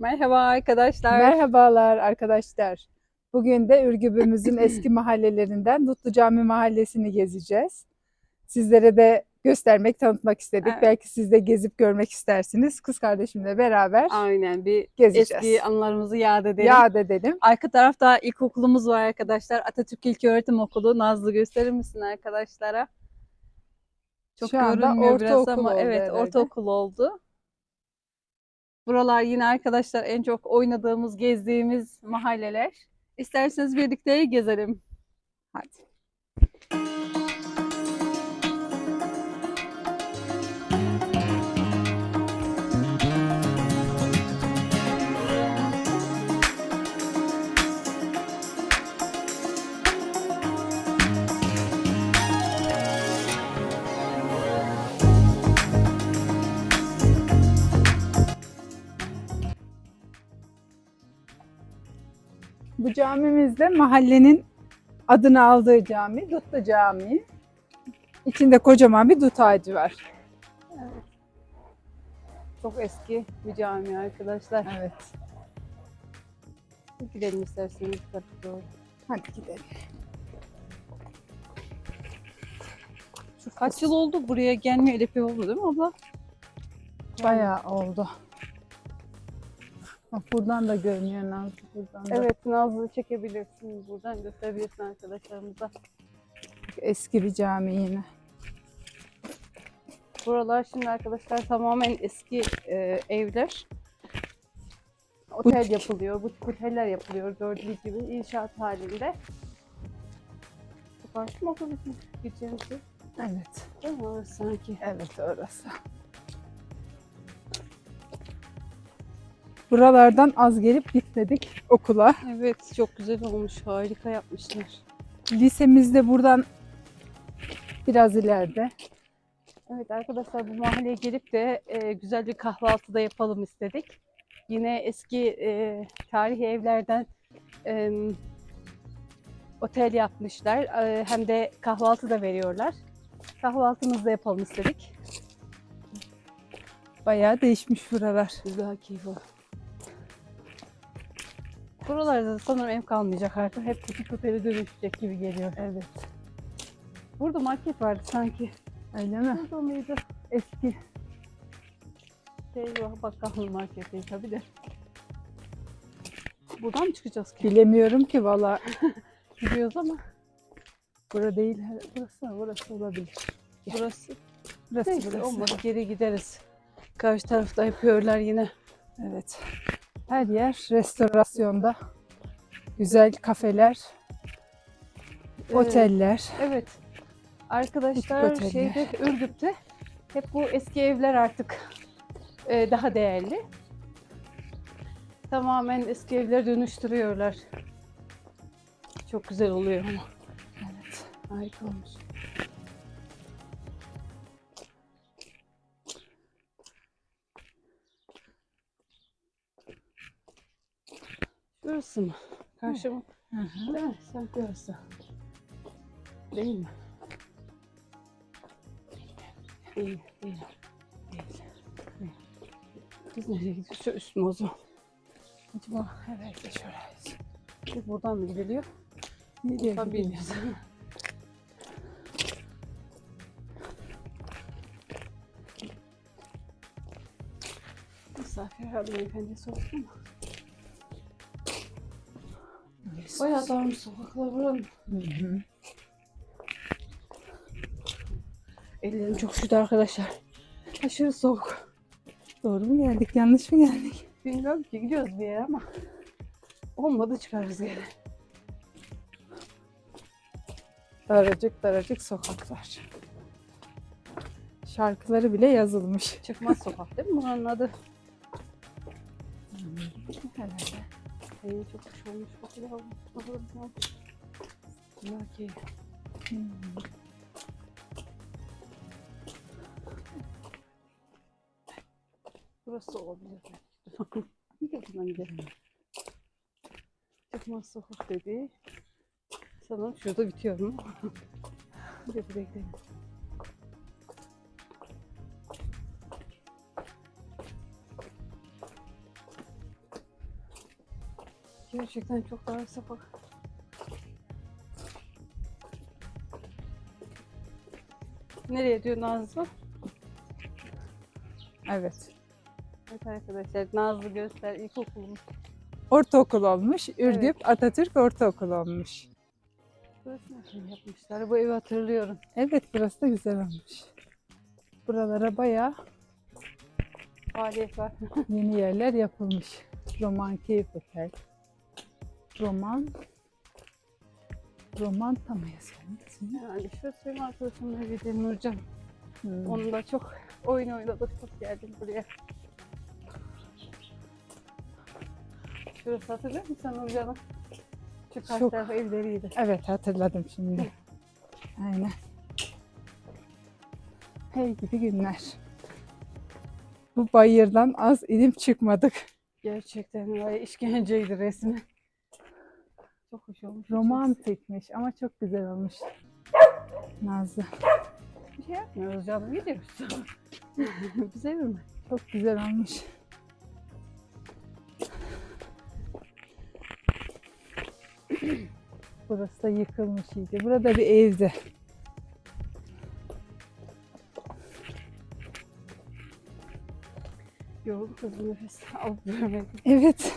Merhaba arkadaşlar. Merhabalar arkadaşlar. Bugün de Ürgüp'ümüzün eski mahallelerinden Dutlu Cami Mahallesi'ni gezeceğiz. Sizlere de göstermek, tanıtmak istedik. Evet. Belki siz de gezip görmek istersiniz. Kız kardeşimle beraber Aynen bir gezeceğiz. eski anılarımızı yad edelim. Yad edelim. Arka tarafta ilkokulumuz var arkadaşlar. Atatürk İlköğretim Okulu. Nazlı gösterir misin arkadaşlara? Çok Şu anda görünmüyor biraz ortaokul ama oldu evet herhalde. ortaokul oldu. Buralar yine arkadaşlar en çok oynadığımız, gezdiğimiz mahalleler. İsterseniz birlikte gezelim. Hadi. Bu camimiz de mahallenin adını aldığı cami, Dutlu Camii. İçinde kocaman bir dut ağacı var. Çok eski bir cami arkadaşlar. Evet. Gidelim isterseniz tarafa doğru. Hadi gidelim. Şu kaç yıl oldu buraya gelmeyeli epey oldu değil mi abla? Bayağı oldu. Bak buradan da görünüyor Nazlı buradan da. Evet Nazlı çekebilirsiniz buradan gösterebilirsin arkadaşlarımıza. Eski bir cami yine. Buralar şimdi arkadaşlar tamamen eski e, evler. Otel Butik. yapılıyor, butik oteller yapılıyor gördüğünüz gibi inşaat halinde. Karşı mı gideceğimiz yer? Evet. Değil mi orası sanki? Evet orası. Buralardan az gelip gitmedik okula. Evet çok güzel olmuş, harika yapmışlar. Lisemiz de buradan biraz ileride. Evet arkadaşlar bu mahalleye gelip de e, güzel bir kahvaltı da yapalım istedik. Yine eski e, tarihi evlerden e, otel yapmışlar. E, hem de kahvaltı da veriyorlar. Kahvaltımızı da yapalım istedik. Bayağı değişmiş buralar. Güzel keyif. Buralarda da sanırım ev kalmayacak artık. Hep butik otele dönüşecek gibi geliyor. Evet. Burada market vardı sanki. Öyle mi? Burada mıydı? Eski. Şey var, bakkal marketi tabii de. Buradan mı çıkacağız ki? Bilemiyorum ki valla. Gidiyoruz ama Bura değil. Burası mı? Burası olabilir. burası. Burası Neyse burası. olmadı geri gideriz. Karşı tarafta yapıyorlar yine. Evet. Her yer restorasyonda. Güzel kafeler, Ee, oteller. Evet. Arkadaşlar oteller. şeyde Ürgüp'te hep bu eski evler artık e, daha değerli. Tamamen eski evleri dönüştürüyorlar. Çok güzel oluyor ama. Evet. Harika olmuş. Şurası mı? Karşı mı? Hı hı. Değil mi? Sanki orası. Değil mi? Değil, değil. Değil. Değil. Biz nereye gidiyoruz? Şu üst mü o zaman? Acaba herhalde. Biz buradan mı gidiliyor? Nereye Tam gidiyoruz? Misafir herhalde beyefendiye sordum ama. Bayağı darmış sokaklar buranın. Hı hı. Ellerim çok üşüdü arkadaşlar. Aşırı soğuk. Doğru mu geldik? Yanlış mı geldik? Bilmiyorum ki gidiyoruz bir yere ama. Olmadı çıkarız geri. Daracık daracık sokaklar. Şarkıları bile yazılmış. Çıkmaz sokak değil mi buranın adı? Herhalde. Ay, çok hoş olmuş. Bakalım. bakalım. Bunlar ki. Hmm. Burası olabilir. belki. Bir yakından gidelim. Çıkmaz sokak dedi. Sanırım şurada bitiyor mu? Bir de buraya gidelim. Gerçekten çok dar sokak. Nereye diyor Nazlı? Evet. Evet arkadaşlar Nazlı Göster İlkokulumuz. Ortaokul olmuş. Ürgüp Atatürk Ortaokul olmuş. Burası nasıl yapmışlar? Bu evi hatırlıyorum. Evet burası da güzel olmuş. Buralara bayağı Faaliyet var. yeni yerler yapılmış. Roman Keyif Otel. Roman Roman tam yazıyor. Yani şurası benim arkadaşımın evidir Nurcan. Hmm. Onunla çok oyun oynadık. Çok geldim buraya. Şurası hatırlıyor musun Nurcan'ın? Şu karşı Çok. tarafı evleriydi. Evet hatırladım şimdi. Aynen. Hey gidi günler. Bu bayırdan az inip çıkmadık. Gerçekten işkenceydi resmi. Çok hoş olmuş. Romantikmiş ama çok güzel olmuş. Nazlı. Bir şey yapmıyoruz canım. Gidiyoruz. Bize mi? Çok güzel olmuş. Burası da yıkılmış iyice. Burada bir evdi. Yorulduk hızlı nefes alıp. Evet.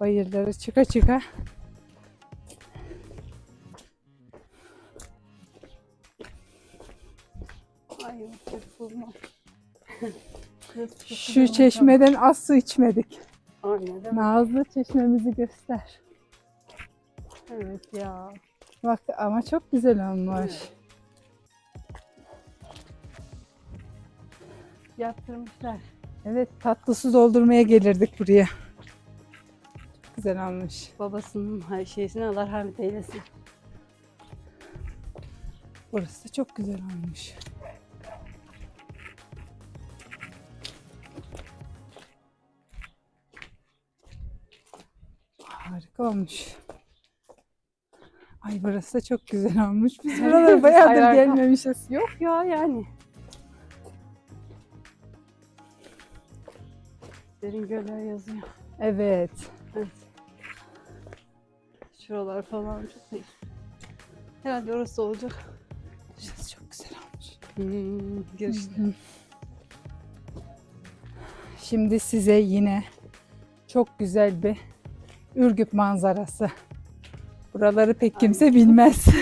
Bayırları çıka çıka. Ay yok Şu çeşmeden az su içmedik. Aynen? Nazlı çeşmemizi göster. Evet ya. Bak ama çok güzel olmuş. Evet. Yaptırmışlar. Evet tatlı su doldurmaya gelirdik buraya. Çok güzel olmuş. Babasının hay- şeysini Allah rahmet eylesin. Burası da çok güzel olmuş. Harika olmuş. Ay burası da çok güzel olmuş. Biz buralara bayağıdır ayarda- gelmemişiz. Yok ya yani. Derin göller yazıyor. Evet. Evet. Şuralar falan çok iyi. Herhalde orası olacak. Burası çok güzel olmuş. Hmm, girişte. Şimdi size yine çok güzel bir Ürgüp manzarası. Buraları pek kimse bilmez.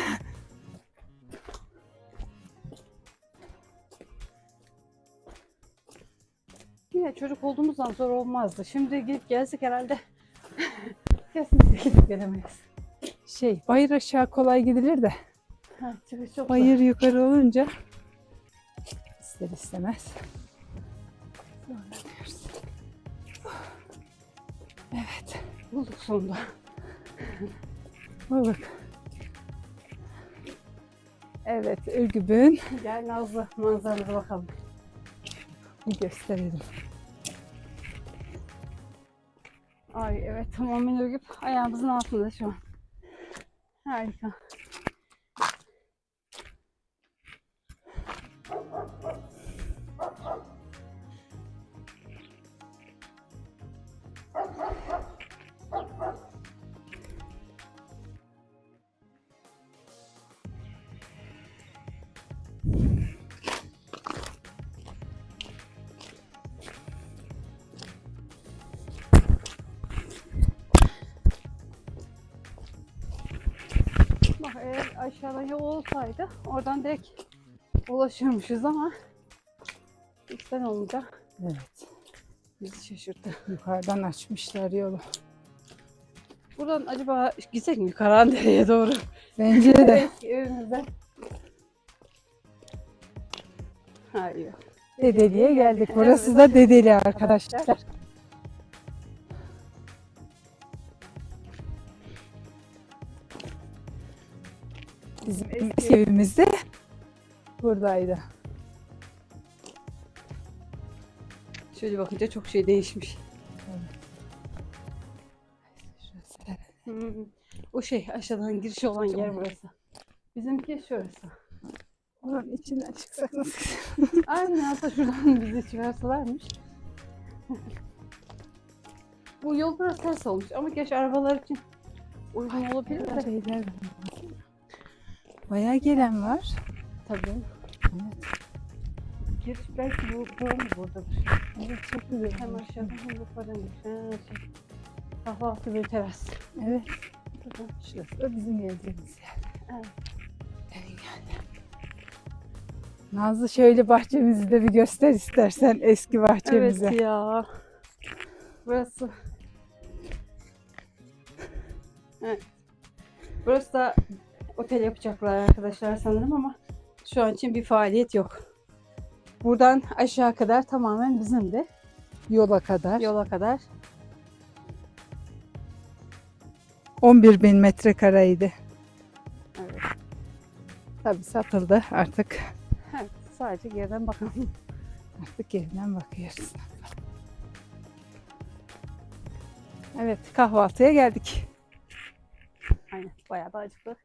Yine çocuk olduğumuzdan zor olmazdı. Şimdi gidip gelsek herhalde kesinlikle gidip gelemeyiz. Şey, bayır aşağı kolay gidilir de Ha, çok bayır yukarı olunca ister istemez. zorlanıyoruz. Evet, zor. Bulduk sonunda. balık. Evet, Ürgüp'ün Gel Nazlı manzaramıza bakalım. bir gösterelim. Ay evet tamamen örgüp ayağımızın altında şu an. Harika. Eğer aşağıda yol olsaydı oradan direkt ulaşıyormuşuz ama içten olunca Evet, bizi şaşırttı. yukarıdan açmışlar yolu. Buradan acaba gitsek mi Karandere'ye doğru? Bence de. Eski evimizde. Hayır. Dedeli'ye geldik. Burası da Dedeli arkadaşlar. Evimiz de buradaydı. Şöyle bakınca çok şey değişmiş. Hmm. O şey aşağıdan girişi olan yer burası. Bizimki şurası. Oranın içinden çıksak nasıl? Aynen hatta şuradan bizi çıkarsalarmış. Bu yol biraz ters olmuş ama geç arabalar için uygun olabilir de. Şeyler var. Bayağı gelen var. Tabii. Evet. Giriş belki bu doğru mu buradadır? Evet çok güzel. Hem aşağıdan hem yukarıdan. Ha, şey. Kahvaltı ve teras. Evet. Şurası da bizim geldiğimiz yer. Evet. Evet, gel. Nazlı şöyle bahçemizi de bir göster istersen eski bahçemizi. Evet ya. Burası. Evet. Burası da otel yapacaklar arkadaşlar sanırım ama şu an için bir faaliyet yok. Buradan aşağı kadar tamamen bizimdi. Yola kadar. Yola kadar. 11 bin metrekareydi. Evet. Tabii satıldı artık. evet. Sadece geriden bakalım. Artık yeniden bakıyoruz. Evet kahvaltıya geldik. Aynen. Bayağı da acıklı.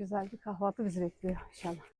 Güzel bir kahvaltı bizi bekliyor inşallah.